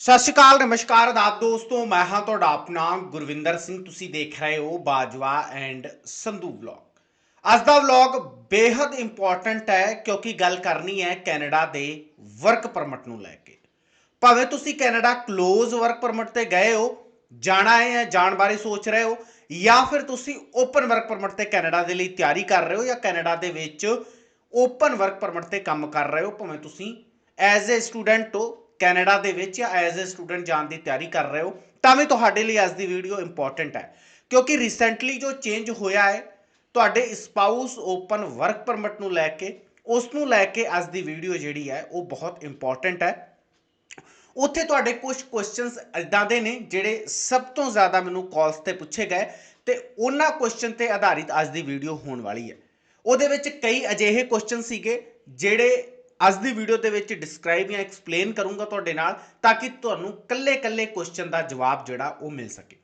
ਸਤਿ ਸ਼੍ਰੀ ਅਕਾਲ, ਨਮਸਕਾਰ ਆਦਾਬ ਦੋਸਤੋ, ਮੈਂ ਹਾਂ ਤੁਹਾਡਾ ਆਪਣਾ ਗੁਰਵਿੰਦਰ ਸਿੰਘ। ਤੁਸੀਂ ਦੇਖ ਰਹੇ ਹੋ ਬਾਜਵਾ ਐਂਡ ਸੰਧੂ ਵਲੌਗ। ਅੱਜ ਦਾ ਵਲੌਗ ਬੇਹੱਦ ਇੰਪੋਰਟੈਂਟ ਹੈ, ਕਿਉਂਕਿ ਗੱਲ ਕਰਨੀ ਹੈ ਕੈਨੇਡਾ ਦੇ ਵਰਕ ਪਰਮਿਟ ਨੂੰ ਲੈ ਕੇ। ਭਾਵੇਂ ਤੁਸੀਂ ਕੈਨੇਡਾ ਕਲੋਜ਼ ਵਰਕ ਪਰਮਿਟ ਤੇ ਗਏ ਹੋ, ਜਾਣਾ ਹੈ ਜਾਂ ਜਾਣ ਬਾਰੇ ਸੋਚ ਰਹੇ ਹੋ, ਜਾਂ ਫਿਰ ਤੁਸੀਂ ਓਪਨ ਵਰਕ ਪਰਮਿਟ ਤੇ ਕੈਨੇਡਾ ਦੇ ਲਈ ਤਿਆਰੀ ਕਰ ਰਹੇ ਹੋ ਜਾਂ ਕੈਨੇਡਾ ਦੇ ਵਿੱਚ ਓਪਨ ਵਰਕ ਪਰਮਿਟ ਤੇ ਕੰਮ ਕਰ ਰਹੇ ਹੋ, ਭਾਵੇਂ ਤੁਸੀਂ ਐਜ਼ ਅ ਸਟੂਡੈਂਟ ਹੋ ਕੈਨੇਡਾ ਦੇ ਵਿੱਚ ਜਾਂ ਐਜ਼ ਅ ਸਟੂਡੈਂਟ ਜਾਣ ਦੀ ਤਿਆਰੀ ਕਰ ਰਹੇ ਹੋ, ਤਾਂ ਵੀ ਤੁਹਾਡੇ ਲਈ ਅੱਜ ਦੀ ਵੀਡੀਓ ਇੰਪੋਰਟੈਂਟ ਹੈ। ਕਿਉਂਕਿ ਰੀਸੈਂਟਲੀ ਜੋ ਚੇਂਜ ਹੋਇਆ ਹੈ, ਤੁਹਾਡੇ ਸਪਾਊਸ ਓਪਨ ਵਰਕ ਪਰਮਿਟ ਨੂੰ ਲੈ ਕੇ ਉਸ ਨੂੰ ਲੈ ਕੇ ਅੱਜ ਦੀ ਵੀਡੀਓ ਜਿਹੜੀ ਹੈ, ਉਹ ਬਹੁਤ ਇੰਪੋਰਟੈਂਟ ਹੈ। ਉੱਥੇ ਤੁਹਾਡੇ ਕੁਝ ਕੁਐਸਚਨਸ ਇਦਾਂ ਦੇ ਨੇ, ਜਿਹੜੇ ਸਭ ਤੋਂ ਜ਼ਿਆਦਾ ਮੈਨੂੰ ਕਾਲਸ ਤੇ ਪੁੱਛੇ ਗਏ ਤੇ ਉਹਨਾਂ ਕੁਐਸਚਨ ਤੇ ਆਧਾਰਿਤ ਅੱਜ ਦੀ ਵੀਡੀਓ ਹੋਣ ਵਾਲੀ ਹੈ। ਉਹਦੇ ਵਿੱਚ ਕਈ ਅਜਿਹੇ ਕੁਐਸਚਨ ਸੀਗੇ, ਜਿਹੜੇ ਅੱਜ ਦੀ ਵੀਡੀਓ ਦੇ ਵਿੱਚ ਡਿਸਕ੍ਰਾਈਬ ਜਾਂ ਐਕਸਪਲੇਨ ਕਰੂੰਗਾ ਤੁਹਾਡੇ ਨਾਲ ਤਾਂ ਕਿ ਤੁਹਾਨੂੰ ਕੱਲੇ-ਕੱਲੇ ਕੁਐਸਚਨ ਦਾ ਜਵਾਬ ਜਿਹੜਾ ਉਹ ਮਿਲ ਸਕੇ।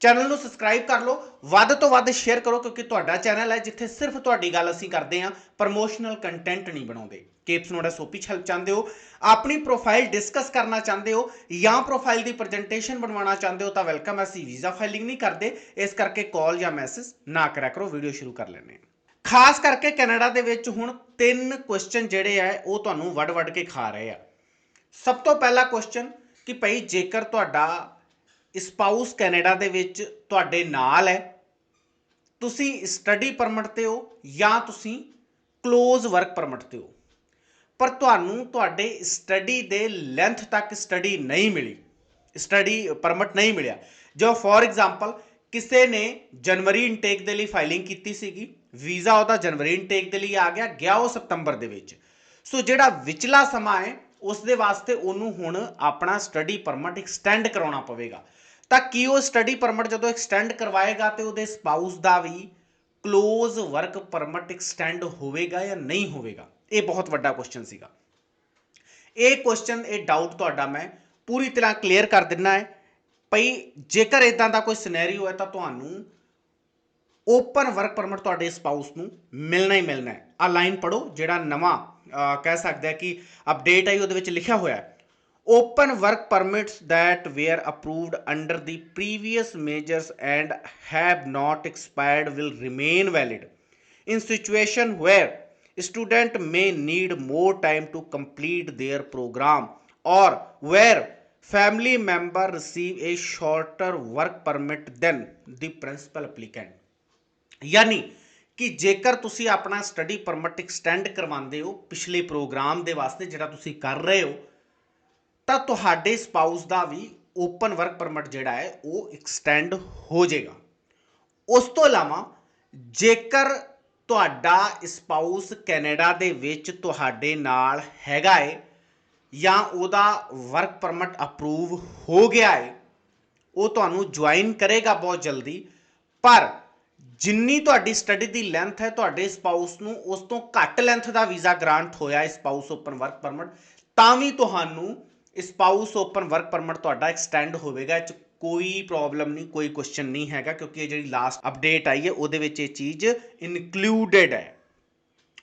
ਚੈਨਲ ਨੂੰ ਸਬਸਕ੍ਰਾਈਬ ਕਰ ਲਓ, ਵੱਧ ਤੋਂ ਵੱਧ ਸ਼ੇਅਰ ਕਰੋ ਕਿਉਂਕਿ ਤੁਹਾਡਾ ਚੈਨਲ ਹੈ ਜਿੱਥੇ ਸਿਰਫ ਤੁਹਾਡੀ ਗੱਲ ਅਸੀਂ ਕਰਦੇ ਹਾਂ ਪ੍ਰਮੋਸ਼ਨਲ ਕੰਟੈਂਟ ਨਹੀਂ ਬਣਾਉਂਦੇ। ਕੇਪਸ ਨੋੜਾ ਸੋਪੀ ਛਲ ਚਾਹੁੰਦੇ ਹੋ, ਆਪਣੀ ਪ੍ਰੋਫਾਈਲ ਡਿਸਕਸ ਕਰਨਾ ਚਾਹੁੰਦੇ ਹੋ ਜਾਂ ਪ੍ਰੋਫਾਈਲ ਦੀ ਪ੍ਰੈਜੈਂਟੇਸ਼ਨ ਬਣਵਾਉਣਾ ਚਾਹੁੰਦੇ ਹੋ ਤਾਂ ਵੈਲਕਮ ਅਸੀਂ ਵੀਜ਼ਾ ਫਾਈਲਿੰਗ ਨਹੀਂ ਕਰਦੇ, ਇਸ ਕਰਕੇ ਕਾਲ ਜਾਂ ਮੈਸੇਜ ਨਾ ਕਰਿਆ ਕਰੋ ਵੀਡੀਓ ਸ਼ੁਰੂ ਕਰ ਲੈਂਦੇ ਹਾਂ। ਖਾਸ ਕਰਕੇ ਕੈਨੇਡਾ ਦੇ ਵਿੱਚ ਹੁਣ ਤਿੰਨ ਕੁਐਸਚਨ ਜਿਹੜੇ ਆ, ਉਹ ਤੁਹਾਨੂੰ ਵੱਡ-ਵੱਡ ਕੇ ਖਾ ਰਹੇ ਆ। ਸਭ ਤੋਂ ਪਹਿਲਾ ਕੁਐਸਚਨ ਕਿ ਭਈ ਜੇਕਰ ਤੁਹਾਡਾ ਸਪਾਊਸ ਕੈਨੇਡਾ ਦੇ ਵਿੱਚ ਤੁਹਾਡੇ ਨਾਲ ਹੈ, ਤੁਸੀਂ ਸਟੱਡੀ ਪਰਮਿਟ ਤੇ ਹੋ ਜਾਂ ਤੁਸੀਂ ক্লোਜ਼ ਵਰਕ ਪਰਮਿਟ ਤੇ ਹੋ, ਪਰ ਤੁਹਾਨੂੰ ਤੁਹਾਡੇ ਸਟੱਡੀ ਦੇ ਲੈਂਥ ਤੱਕ ਸਟੱਡੀ ਨਹੀਂ ਮਿਲੀ ਸਟੱਡੀ ਪਰਮਿਟ ਨਹੀਂ ਮਿਲਿਆ। ਜੋ ਫੋਰ ਐਗਜ਼ਾਮਪਲ ਕਿਸੇ ਨੇ ਜਨਵਰੀ ਇਨਟੇਕ ਦੇ ਲਈ ਫਾਈਲਿੰਗ ਕੀਤੀ ਸੀਗੀ ਵੀਜ਼ਾ ਉਹਦਾ ਜਨਵਰੀ ਇਨਟੇਕ ਦੇ ਲਈ ਆ ਗਿਆ ਗਿਆ ਉਹ ਸਤੰਬਰ ਦੇ ਵਿੱਚ। ਸੋ ਜਿਹੜਾ ਵਿਚਲਾ ਸਮਾਂ ਹੈ, ਉਸ ਦੇ ਵਾਸਤੇ ਉਹਨੂੰ ਹੁਣ ਆਪਣਾ ਸਟੱਡੀ ਪਰਮਿਟ ਐਕਸਟੈਂਡ ਕਰਾਉਣਾ ਪਵੇਗਾ। ਤਾਂ ਕੀ ਉਹ ਸਟੱਡੀ ਪਰਮਿਟ ਜਦੋਂ ਐਕਸਟੈਂਡ ਕਰਵਾਏਗਾ ਤੇ ਉਹਦੇ ਸਪਾਊਸ ਦਾ ਵੀ ক্লোਜ਼ ਵਰਕ ਪਰਮਿਟ ਐਕਸਟੈਂਡ ਹੋਵੇਗਾ ਜਾਂ ਨਹੀਂ ਹੋਵੇਗਾ? ਇਹ ਬਹੁਤ ਵੱਡਾ ਕੁਐਸਚਨ ਸੀਗਾ। ਇਹ ਕੁਐਸਚਨ ਇਹ ਡਾਊਟ ਤੁਹਾਡਾ ਮੈਂ ਪੂਰੀ ਤਰ੍ਹਾਂ ਕਲੀਅਰ ਕਰ ਦਿੰਨਾ ਹੈ। ਭਈ ਜੇਕਰ ਇਦਾਂ ਦਾ ਕੋਈ ਸਿਨੈਰੀਓ ਹੈ ਤਾਂ ਤੁਹਾਨੂੰ ਓਪਨ ਵਰਕ ਪਰਮਿਟ ਤੁਹਾਡੇ ਸਪਾਊਸ ਨੂੰ ਮਿਲਣਾ ਹੀ ਮਿਲਣਾ ਹੈ ਆ ਲਾਈਨ ਪੜੋ ਜਿਹੜਾ ਨਵਾਂ ਅਹ, ਕਹਿ ਸਕਦੇ ਆ ਕਿ ਅਪਡੇਟ ਆਈ ਉਹਦੇ ਵਿੱਚ ਲਿਖਿਆ ਹੋਇਆ ਹੈ open work permits that were approved under the previous measures and have not expired will remain valid in situation where student may need more time to complete their program or where family member receive a shorter work permit than the principal applicant ਯਾਨੀ ਕਿ ਜੇਕਰ ਤੁਸੀਂ ਆਪਣਾ study permit extend ਕਰਵਾਉਂਦੇ ਹੋ ਪਿਛਲੇ programme ਦੇ ਵਾਸਤੇ ਜਿਹੜਾ ਤੁਸੀਂ ਕਰ ਰਹੇ ਹੋ, ਤਾਂ ਤੁਹਾਡੇ ਸਪਾਊਸ ਦਾ ਵੀ ਓਪਨ ਵਰਕ ਪਰਮਿਟ ਜਿਹੜਾ ਹੈ, ਉਹ ਐਕਸਟੈਂਡ ਹੋ ਜਾਏਗਾ। ਉਸ ਤੋਂ ਇਲਾਵਾ ਜੇਕਰ ਤੁਹਾਡਾ ਸਪਾਊਸ ਕੈਨੇਡਾ ਦੇ ਵਿੱਚ ਤੁਹਾਡੇ ਨਾਲ ਹੈਗਾ ਏ ਜਾਂ ਉਹਦਾ ਵਰਕ ਪਰਮਿਟ ਅਪਰੂਵ ਹੋ ਗਿਆ ਏ, ਉਹ ਤੁਹਾਨੂੰ ਜੁਆਇਨ ਕਰੇਗਾ ਬਹੁਤ ਜਲਦੀ, ਪਰ ਜਿੰਨੀ ਤੁਹਾਡੀ ਸਟੱਡੀ ਦੀ ਲੈਂਥ ਹੈ ਤੁਹਾਡੇ ਸਪਾਊਸ ਨੂੰ, ਉਸ ਤੋਂ ਘੱਟ ਲੈਂਥ ਦਾ ਵੀਜ਼ਾ ਗ੍ਰਾਂਟ ਹੋਇਆ ਹੈ ਸਪਾਊਸ ਓਪਨ ਵਰਕ ਪਰਮਿਟ ਤਾਂ ਵੀ ਤੁਹਾਨੂੰ ਸਪਾਊਸ ਓਪਨ ਵਰਕ ਪਰਮਿਟ ਤੁਹਾਡਾ ਐਕਸਟੈਂਡ ਹੋਵੇਗਾ, ਇਹ 'ਚ ਕੋਈ ਪ੍ਰੋਬਲਮ ਨਹੀਂ, ਕੋਈ ਕੁਐਸਚਨ ਨਹੀਂ ਹੈਗਾ, ਕਿਉਂਕਿ ਇਹ ਜਿਹੜੀ ਲਾਸਟ ਅਪਡੇਟ ਆਈ ਹੈ, ਉਹਦੇ ਵਿੱਚ ਇਹ ਚੀਜ਼ ਇਨਕਲੂਡਡ ਹੈ।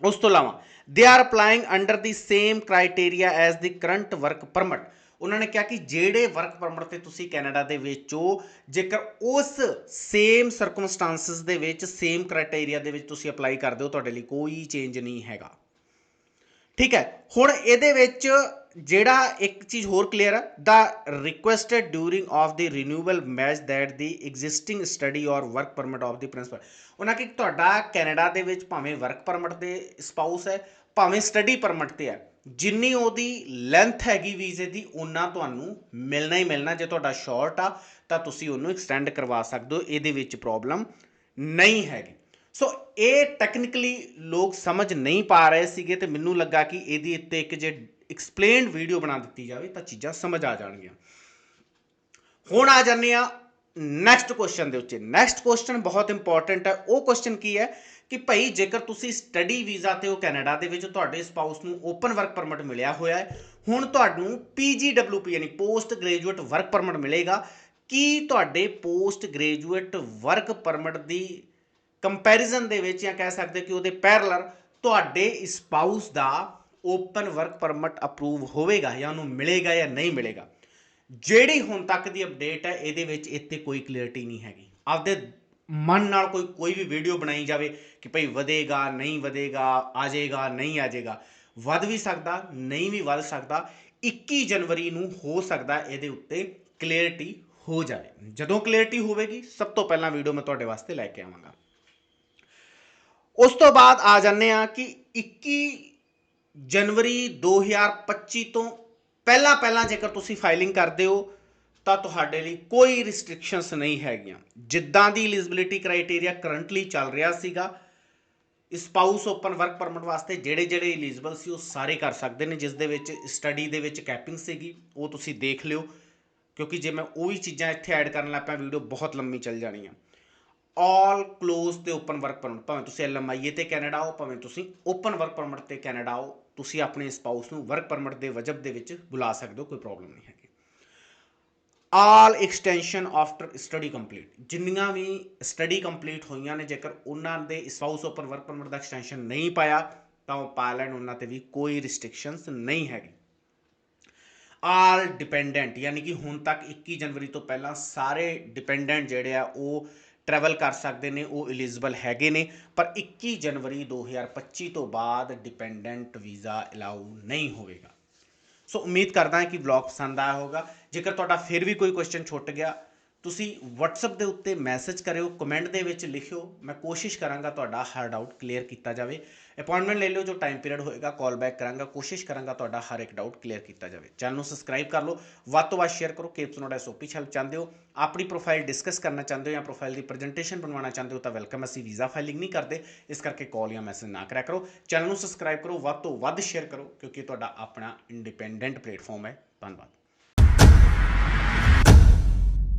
ਉਸ ਤੋਂ ਇਲਾਵਾ they are applying under the same criteria as the current work permit ਉਹਨਾਂ ਨੇ ਕਿਹਾ ਕਿ ਜਿਹੜੇ ਵਰਕ ਪਰਮਿਟ ਤੇ ਤੁਸੀਂ ਕੈਨੇਡਾ ਦੇ ਵਿੱਚ ਹੋ, ਜੇਕਰ ਉਸ ਸੇਮ ਸਰਕਮਸਟੈਂਸਸ ਦੇ ਵਿੱਚ ਸੇਮ ਕ੍ਰਾਈਟੇਰੀਆ ਦੇ ਵਿੱਚ ਤੁਸੀਂ ਅਪਲਾਈ ਕਰਦੇ ਹੋ, ਤੁਹਾਡੇ ਲਈ ਕੋਈ ਚੇਂਜ ਨਹੀਂ ਹੈਗਾ। ਠੀਕ ਹੈ, ਹੁਣ ਇਹਦੇ ਵਿੱਚ ਜਿਹੜਾ ਇੱਕ ਚੀਜ਼ ਹੋਰ ਕਲੀਅਰ ਹੈ the requested during of the renewal match that the existing study or work permit of the principal ਉਹਨਾਂ ਕਿ ਤੁਹਾਡਾ ਕੈਨੇਡਾ ਦੇ ਵਿੱਚ ਭਾਵੇਂ ਵਰਕ ਪਰਮਿਟ 'ਤੇ ਸਪਾਊਸ ਹੈ, ਭਾਵੇਂ ਸਟੱਡੀ ਪਰਮਿਟ ਤੇ ਹੈ ਜਿੰਨੀ ਉਹਦੀ ਲੈਂਥ ਹੈਗੀ ਵੀਜ਼ੇ ਦੀ ਉਹਨਾਂ ਤੁਹਾਨੂੰ ਮਿਲਣਾ ਹੀ ਮਿਲਣਾ, ਜੇ ਤੁਹਾਡਾ ਸ਼ਾਰਟ ਆ, ਤਾਂ ਤੁਸੀਂ ਉਹਨੂੰ ਐਕਸਟੈਂਡ ਕਰਵਾ ਸਕਦੇ ਹੋ, ਇਹਦੇ ਵਿੱਚ ਪ੍ਰੋਬਲਮ ਨਹੀਂ ਹੈਗੀ। ਸੋ ਇਹ ਟੈਕਨੀਕਲੀ ਲੋਕ ਸਮਝ ਨਹੀਂ ਪਾ ਰਹੇ ਸੀਗੇ ਤੇ ਮੈਨੂੰ ਲੱਗਾ ਕਿ ਇਹਦੀ ਉੱਤੇ ਇੱਕ ਜੇ ਐਕਸਪਲੇਨਡ ਵੀਡੀਓ ਬਣਾ ਦਿੱਤੀ ਜਾਵੇ, ਤਾਂ ਚੀਜ਼ਾਂ ਸਮਝ ਆ ਜਾਣਗੀਆਂ। ਹੁਣ ਆ ਜਾਂਦੇ ਆ ਨੈਕਸਟ ਕੁਐਸਚਨ ਦੇ ਉੱਤੇ। ਨੈਕਸਟ ਕੁਐਸਚਨ ਬਹੁਤ ਇੰਪੋਰਟੈਂਟ ਹੈ। ਉਹ ਕੁਐਸਚਨ ਕੀ ਹੈ ਕਿ ਭਾਈ ਜੇਕਰ ਤੁਸੀਂ ਸਟੱਡੀ ਵੀਜ਼ਾ ਤੇ ਹੋ ਕੈਨੇਡਾ ਦੇ ਵਿੱਚ, ਤੁਹਾਡੇ ਸਪਾਊਸ ਨੂੰ ਓਪਨ ਵਰਕ ਪਰਮਿਟ ਮਿਲਿਆ ਹੋਇਆ ਹੈ, ਹੁਣ ਤੁਹਾਨੂੰ ਪੀਜੀਡਬਲਯੂਪੀ ਯਾਨੀ ਪੋਸਟ ਗ੍ਰੈਜੂਏਟ ਵਰਕ ਪਰਮਿਟ ਮਿਲੇਗਾ। ਕੀ ਤੁਹਾਡੇ ਪੋਸਟ ਗ੍ਰੈਜੂਏਟ ਵਰਕ ਪਰਮਿਟ ਦੀ ਕੰਪੈਰੀਜ਼ਨ ਦੇ ਵਿੱਚ ਜਾਂ ਕਹਿ ਸਕਦੇ ਕਿ ਉਹਦੇ ਪੈਰਲਰ ਤੁਹਾਡੇ ਸਪਾਊਸ ਦਾ ਓਪਨ ਵਰਕ ਪਰਮਿਟ ਅਪਰੂਵ ਹੋਵੇਗਾ ਜਾਂ ਉਹਨੂੰ ਮਿਲੇਗਾ ਜਾਂ ਨਹੀਂ ਮਿਲੇਗਾ? ਜਿਹੜੀ ਹੁਣ ਤੱਕ ਦੀ ਅਪਡੇਟ ਹੈ, ਇਹਦੇ ਵਿੱਚ ਇੱਥੇ ਕੋਈ ਕਲੀਅਰਟੀ ਨਹੀਂ ਹੈਗੀ। ਆਪਦੇ ਮਨ ਨਾਲ ਕੋਈ ਕੋਈ ਵੀ ਵੀਡੀਓ ਬਣਾਈ ਜਾਵੇ ਕਿ ਭਈ ਵਧੇਗਾ, ਨਹੀਂ ਵਧੇਗਾ ਆ ਜਾਏਗਾ ਨਹੀਂ ਆ ਜਾਏਗਾ ਵੱਧ ਵੀ ਸਕਦਾ, ਨਹੀਂ ਵੀ ਵੱਧ ਸਕਦਾ 21 ਜਨਵਰੀ ਨੂੰ ਹੋ ਸਕਦਾ ਇਹਦੇ ਉੱਤੇ ਕਲੀਅਰਟੀ ਹੋ ਜਾਏ ਜਦੋਂ ਕਲੀਅਰਟੀ ਹੋਵੇਗੀ, ਸਭ ਤੋਂ ਪਹਿਲਾਂ ਵੀਡੀਓ ਮੈਂ ਤੁਹਾਡੇ ਵਾਸਤੇ ਲੈ ਕੇ ਆਵਾਂਗਾ। ਉਸ ਤੋਂ ਬਾਅਦ ਆ ਜਾਂਦੇ ਆ ਕਿ 21 ਜਨਵਰੀ 2025 ਤੋਂ ਪਹਿਲਾਂ ਪਹਿਲਾਂ ਜੇਕਰ ਤੁਸੀਂ ਫਾਈਲਿੰਗ ਕਰਦੇ ਹੋ, ਤਾਂ ਤੁਹਾਡੇ ਲਈ ਕੋਈ ਰਿਸਟ੍ਰਿਕਸ਼ਨਸ ਨਹੀਂ ਹੈਗੀਆਂ। ਜਿੱਦਾਂ ਦੀ ਐਲੀਜੀਬਿਲਿਟੀ ਕ੍ਰਾਈਟੇਰੀਆ ਕਰੰਟਲੀ ਚੱਲ ਰਿਹਾ ਸੀਗਾ ਸਪਾਊਸ ਓਪਨ ਵਰਕ ਪਰਮਿਟ ਵਾਸਤੇ ਜਿਹੜੇ ਜਿਹੜੇ ਐਲੀਜੀਬਲ ਸੀ, ਉਹ ਸਾਰੇ ਕਰ ਸਕਦੇ ਨੇ, ਜਿਸ ਦੇ ਵਿੱਚ ਸਟੱਡੀ ਦੇ ਵਿੱਚ ਕੈਪਿੰਗ ਸੀਗੀ, ਉਹ ਤੁਸੀਂ ਦੇਖ ਲਿਓ। ਕਿਉਂਕਿ ਜੇ ਮੈਂ ਉਹ ਵੀ ਚੀਜ਼ਾਂ ਇੱਥੇ ਐਡ ਕਰਨ ਲੱਗ ਪਿਆ ਵੀਡੀਓ ਬਹੁਤ ਲੰਮੀ ਚੱਲ ਜਾਣੀ ਆ। ਆਲ ਕਲੋਜ਼ ਤੇ ਓਪਨ ਵਰਕ ਪਰਮਿਟ ਭਾਵੇਂ ਤੁਸੀਂ ਐਲਐਮਆਈਏ ਤੇ ਕੈਨੇਡਾ ਹੋ ਭਾਵੇਂ ਤੁਸੀਂ ਓਪਨ ਵਰਕ ਪਰਮਿਟ ਤੇ ਕੈਨੇਡਾ ਆਓ ਤੁਸੀਂ ਆਪਣੇ ਸਪਾਊਸ ਨੂੰ ਵਰਕ ਪਰਮਿਟ ਦੇ ਵਜਬ ਦੇ ਵਿੱਚ ਬੁਲਾ ਸਕਦੇ ਹੋ, ਕੋਈ ਪ੍ਰੋਬਲਮ ਨਹੀਂ ਹੈਗੀ। All extension after study complete ਜਿੰਨੀਆਂ ਵੀ ਸਟੱਡੀ ਕੰਪਲੀਟ ਹੋਈਆਂ ਨੇ, ਜੇਕਰ ਉਹਨਾਂ ਦੇ ਸਪਾਊਸ ਉੱਪਰ ਵਰਕ ਪਰਮਿਟ ਦਾ ਐਕਸਟੈਂਸ਼ਨ ਨਹੀਂ ਪਾਇਆ, ਤਾਂ ਉਹ ਪਾ ਲੈਣ, ਉਹਨਾਂ ਤੇ ਵੀ ਕੋਈ ਰਿਸਟ੍ਰਿਕਸ਼ਨਸ ਨਹੀਂ ਹੈਗੀ। ਆਲ ਡਿਪੈਂਡੈਂਟ ਯਾਨੀ ਕਿ ਹੁਣ ਤੱਕ 21 ਜਨਵਰੀ ਤੋਂ ਪਹਿਲਾਂ ਸਾਰੇ ਡਿਪੈਂਡੈਂਟ ਜਿਹੜੇ ਆ, ਉਹ ਟਰੈਵਲ ਕਰ ਸਕਦੇ ਨੇ, ਉਹ ਐਲੀਜੀਬਲ ਹੈਗੇ ਨੇ, ਪਰ 21 ਜਨਵਰੀ 2025 ਤੋਂ ਬਾਅਦ ਡਿਪੈਂਡੈਂਟ ਵੀਜ਼ਾ ਅਲਾਉ ਨਹੀਂ ਹੋਵੇਗਾ। ਸੋ ਉਮੀਦ ਕਰਦਾ ਹਾਂ ਕਿ ਵਲੌਗ ਪਸੰਦ ਆਇਆ ਹੋਗਾ ਜੇਕਰ ਤੁਹਾਡਾ ਫਿਰ ਵੀ ਕੋਈ ਕੁਐਸਚਨ ਛੁੱਟ ਗਿਆ ਤੁਸੀਂ WhatsApp ਦੇ ਉੱਤੇ ਮੈਸੇਜ ਕਰਿਓ ਕਮੈਂਟ ਦੇ ਵਿੱਚ ਲਿਖਿਓ। ਮੈਂ ਕੋਸ਼ਿਸ਼ ਕਰਾਂਗਾ ਤੁਹਾਡਾ ਹਰ ਡਾਊਟ ਕਲੀਅਰ ਕੀਤਾ ਜਾਵੇ। ਅਪਾਇੰਟਮੈਂਟ ਲੈ ਲਿਓ ਜੋ ਟਾਈਮ ਪੀਰੀਅਡ ਹੋਏਗਾ ਕਾਲ ਬੈਕ ਕਰਾਂਗਾ, ਕੋਸ਼ਿਸ਼ ਕਰਾਂਗਾ ਤੁਹਾਡਾ ਹਰ ਇੱਕ ਡਾਊਟ ਕਲੀਅਰ ਕੀਤਾ ਜਾਵੇ। ਚੈਨਲ ਨੂੰ ਸਬਸਕ੍ਰਾਈਬ ਕਰ ਲਓ, ਵੱਧ ਤੋਂ ਵੱਧ ਸ਼ੇਅਰ ਕਰੋ ਕੇਪਸ ਨੋਟ ਐਸਓਪੀ ਹੈਲਪ ਚਾਹੁੰਦੇ ਹੋ। ਆਪਣੀ ਪ੍ਰੋਫਾਈਲ ਡਿਸਕਸ ਕਰਨਾ ਚਾਹੁੰਦੇ ਹੋ ਜਾਂ ਪ੍ਰੋਫਾਈਲ ਦੀ ਪ੍ਰੈਜੈਂਟੇਸ਼ਨ ਬਣਵਾਉਣਾ ਚਾਹੁੰਦੇ ਹੋ ਤਾਂ ਵੈਲਕਮ ਅਸੀਂ ਵੀਜ਼ਾ ਫਾਈਲਿੰਗ ਨਹੀਂ ਕਰਦੇ। ਇਸ ਕਰਕੇ ਕਾਲ ਜਾਂ ਮੈਸੇਜ ਨਾ ਕਰਿਆ ਕਰੋ। ਚੈਨਲ ਨੂੰ ਸਬਸਕ੍ਰਾਈਬ ਕਰੋ, ਵੱਧ ਤੋਂ ਵੱਧ ਸ਼ੇਅਰ ਕਰੋ, ਕਿਉਂਕਿ ਤੁਹਾਡਾ ਆਪਣਾ ਇੰਡੀਪੈਂਡੈਂਟ ਪਲੇਟਫਾਰਮ ਹੈ। ਧੰਨਵਾਦ।